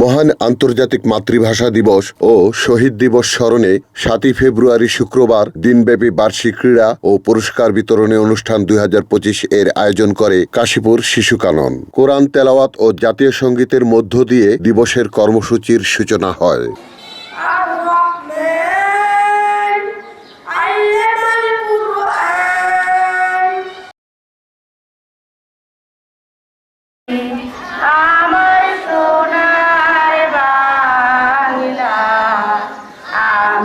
মহান আন্তর্জাতিক মাতৃভাষা দিবস ও শহীদ দিবস স্মরণে সাতই ফেব্রুয়ারি শুক্রবার দিনব্যাপী বার্ষিক ক্রীড়া ও পুরস্কার বিতরণী অনুষ্ঠান দু হাজার পঁচিশ এর আয়োজন করে কাশীপুর শিশু কানন কোরআন, তেলাওয়াত ও জাতীয় সঙ্গীতের মধ্য দিয়ে দিবসের কর্মসূচির সূচনা হয় Ah!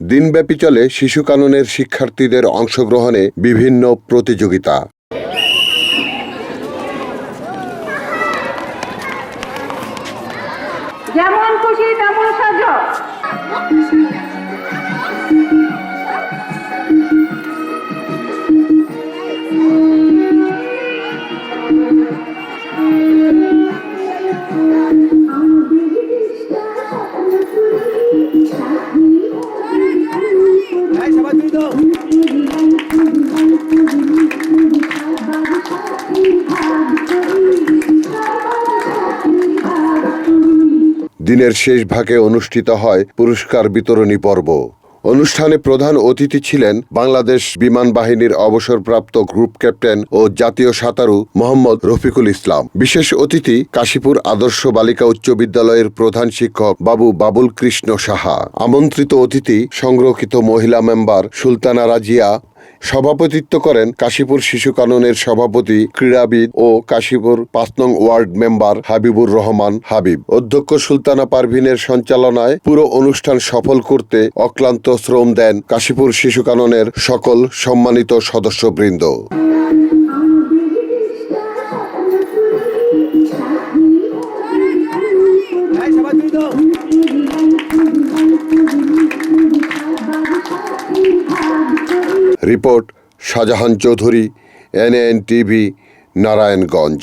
দিনব্যাপী চলে শিশু কাননের শিক্ষার্থীদের অংশগ্রহণে বিভিন্ন প্রতিযোগিতা। যেমন খুশি তেমন সাজো। দিনের শেষ ভাগে অনুষ্ঠিত হয় পুরস্কার বিতরণী পর্ব। অনুষ্ঠানে প্রধান অতিথি ছিলেন বাংলাদেশ বিমান বাহিনীর অবসরপ্রাপ্ত গ্রুপ ক্যাপ্টেন ও জাতীয় সাঁতারু মোহাম্মদ রফিকুল ইসলাম। বিশেষ অতিথি কাশীপুর আদর্শ বালিকা উচ্চ বিদ্যালয়ের প্রধান শিক্ষক বাবু বাবুল কৃষ্ণ সাহা। আমন্ত্রিত অতিথি সংরক্ষিত মহিলা মেম্বার সুলতানা রাজিয়া সভাপতিত্ব করেন কাশীপুর শিশু কাননের সভাপতি, ক্রীড়াবিদ ও কাশীপুর পাঁচ নং ওয়ার্ড মেম্বার হাবিবুর রহমান হাবিব। অধ্যক্ষ সুলতানা পারভিনের সঞ্চালনায় পুরো অনুষ্ঠান সফল করতে অক্লান্ত শ্রম দেন কাশীপুর শিশু কাননের সকল সম্মানিত সদস্যবৃন্দ। Report Shahjahan Chowdhury NN TV Narayanganj.